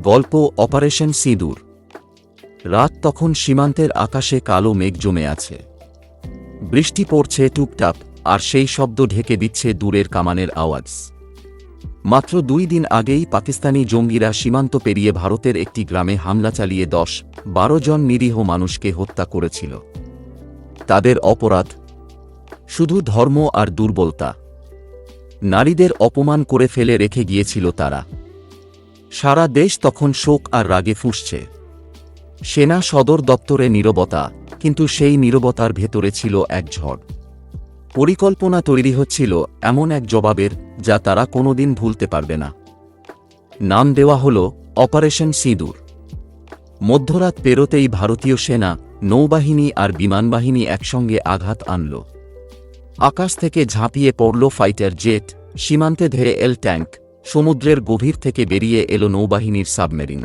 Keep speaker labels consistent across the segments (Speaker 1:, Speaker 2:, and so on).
Speaker 1: গল্প অপারেশন সিঁদুর। রাত তখন সীমান্তের আকাশে কালো মেঘ জমে আছে। বৃষ্টি পড়ছে টুপটাপ, আর সেই শব্দ ঢেকে দিচ্ছে দূরের কামানের আওয়াজ। মাত্র দুই দিন আগেই পাকিস্তানি জঙ্গিরা সীমান্ত পেরিয়ে ভারতের একটি গ্রামে হামলা চালিয়ে দশ, বারো জন নিরীহ মানুষকে হত্যা করেছিল। তাদের অপরাধ? শুধু ধর্ম আর দুর্বলতা। নারীদের অপমান করে ফেলে রেখে গিয়েছিল তারা। সারা দেশ তখন শোক আর রাগে ফুঁসছে। সেনা সদর দপ্তরে নীরবতা, কিন্তু সেই নীরবতার ভেতরে ছিল এক ঝড়। পরিকল্পনা তৈরি হচ্ছিল এমন এক জবাবের, যা তারা কোনোদিন ভুলতে পারবে না। নাম দেওয়া হল অপারেশন সিঁদুর। মধ্যরাত পেরোতেই ভারতীয় সেনা, নৌবাহিনী আর বিমানবাহিনী একসঙ্গে আঘাত আনল। আকাশ থেকে ঝাঁপিয়ে পড়ল ফাইটার জেট, সীমান্তে ধেয়ে এল ট্যাঙ্ক। সমুদ্রের গভীর থেকে বেরিয়ে এলো নৌবাহিনীর সাবমেরিন।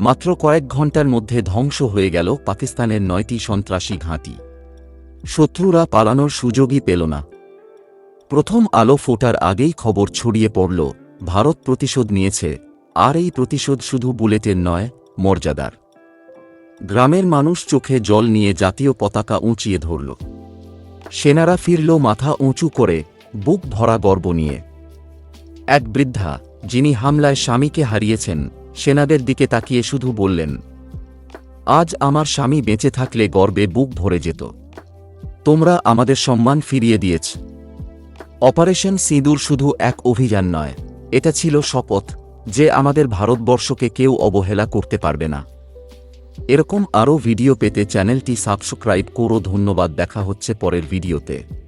Speaker 1: মাত্র কয়েক ঘণ্টার মধ্যে ধ্বংস হয়ে গেল পাকিস্তানের নয়টি সন্ত্রাসী ঘাঁটি। শত্রুরা পালানোর সুযোগই পেল না। প্রথম আলো ফোটার আগেই খবর ছড়িয়ে পড়ল, ভারত প্রতিশোধ নিয়েছে, আর এই প্রতিশোধ শুধু বুলেটের নয়, মর্যাদার। গ্রামের মানুষ চোখে জল নিয়ে জাতীয় পতাকা উঁচিয়ে ধরল। সেনারা ফিরল মাথা উঁচু করে, বুক ভরা গর্ব নিয়ে। এক বৃদ্ধা, যিনি হামলায় স্বামীকে হারিয়েছেন, সেনাদের দিকে তাকিয়ে শুধু বললেন, আজ আমার স্বামী বেঁচে থাকলে গর্বে বুক ভরে যেত। তোমরা আমাদের সম্মান ফিরিয়ে দিয়েছ। অপারেশন সিঁদুর শুধু এক অভিযান নয়, এটা ছিল শপথ, যে আমাদের ভারতবর্ষকে কেউ অবহেলা করতে পারবে না। এরকম আরও ভিডিও পেতে চ্যানেলটি সাবস্ক্রাইব করো, ধন্যবাদ, দেখা হচ্ছে পরের ভিডিওতে।